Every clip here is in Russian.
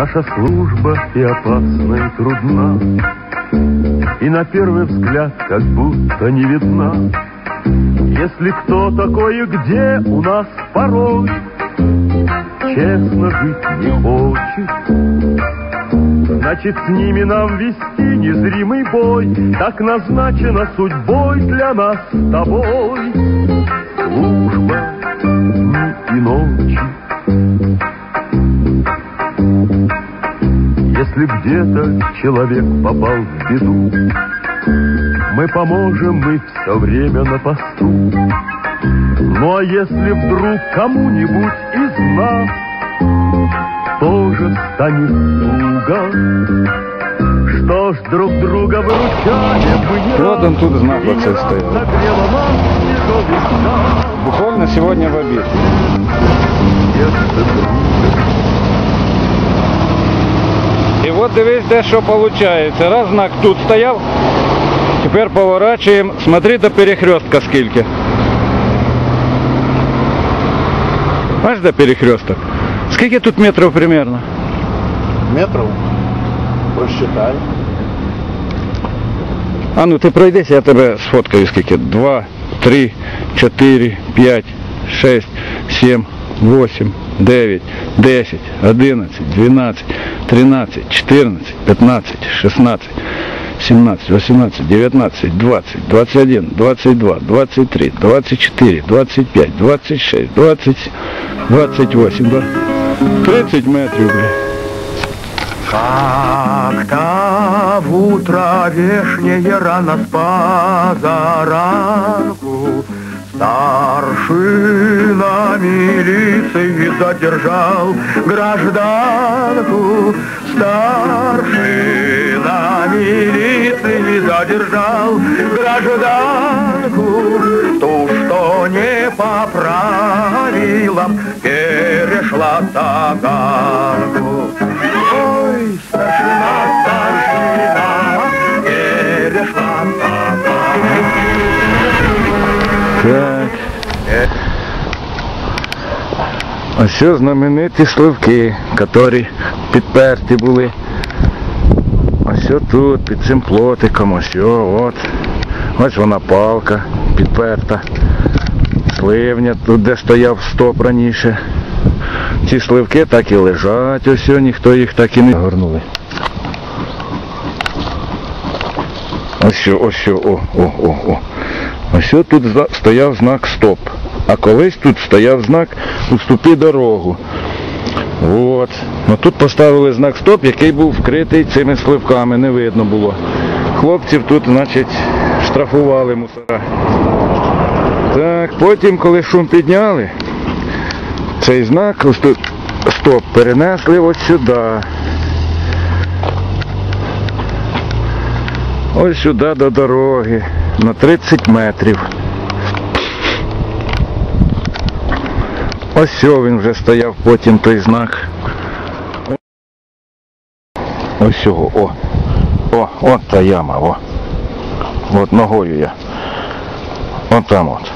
Наша служба и опасна, и трудна, И на первый взгляд как будто не видна. Если кто такой и где у нас порой Честно жить не хочет, Значит, с ними нам вести незримый бой, Так назначено судьбой для нас с тобой. Служба Если где-то человек попал в беду, Мы поможем, мы все время на посту. Ну а если вдруг кому-нибудь из нас Тоже станет туго, Что ж, друг друга выручали мы не Вот он тут знак раз стоял. Буквально сегодня в І от дивись, де що виходить. Раз знак тут стояв, тепер поворачуємо. Смотри до перехрестка скільки. Аж до перехресток. Скільки тут метрів примерно? метров посчитай. А ну ти пройдись, я тебе сфоткаю скільки. Два, три, чотири, п'ять, шесть, сім, восемь, дев'ять, десять, одинадцять, дванадцять, тринадцять, чотирнадцять, п'ятнадцять, шістнадцять, 17, 18, 19, 20, 21, 22, 23, 24, 25, 26, 20, 28, да? 30 метрів, бля. Как-то в утро вешнее рано с позаранку Старшина милиции задержал гражданку Старшина. Милиции задержал гражданку Ту, что не по правилам перешла таганку Ой, старшина, старшина, перешла таганку Так. Ось знамениті сливки, які підперті були. Ось тут, під цим плотиком, ось от. Ось вона палка підперта. Сливня, тут де стояв стоп раніше. Ці сливки так і лежать, ось ніхто їх так і не горнули. Ось ось о, о, о, о. Ось тут стояв знак стоп. А колись тут стояв знак уступи дорогу. От. Ну тут поставили знак стоп, який був вкритий цими сливками, не видно було. Хлопців тут, значить, штрафували мусора. Так, потім, коли шум підняли, цей знак стоп перенесли ось сюди. Ось сюди до дороги на 30 метрів. Ось сьо він вже стояв потім той знак. Ось цього, о. О, от та яма, о. От ногою я. От там от.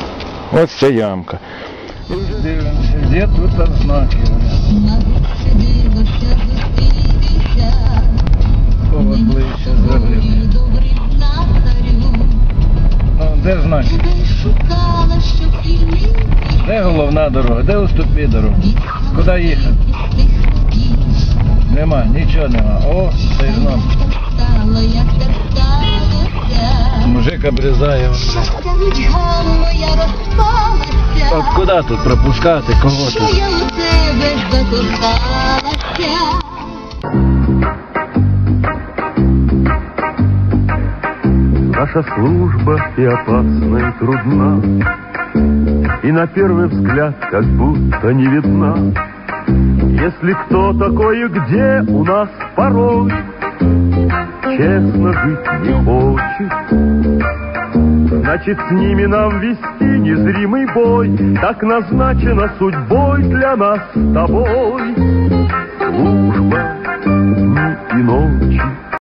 Ось ця ямка. І вже дивимося, де тут знаки. Головна дорога? Де уступні дороги? Куди їхати? Нема, нічого нема. О, цей сталося. Мужик обрізає. От куди тут пропускати? Кого тут? Наша служба и опасна, и трудна, И на первый взгляд как будто не видна. Если кто такой и где у нас порой Честно жить не хочет, Значит, с ними нам вести незримый бой, Так назначено судьбой для нас с тобой. Служба дни и ночи,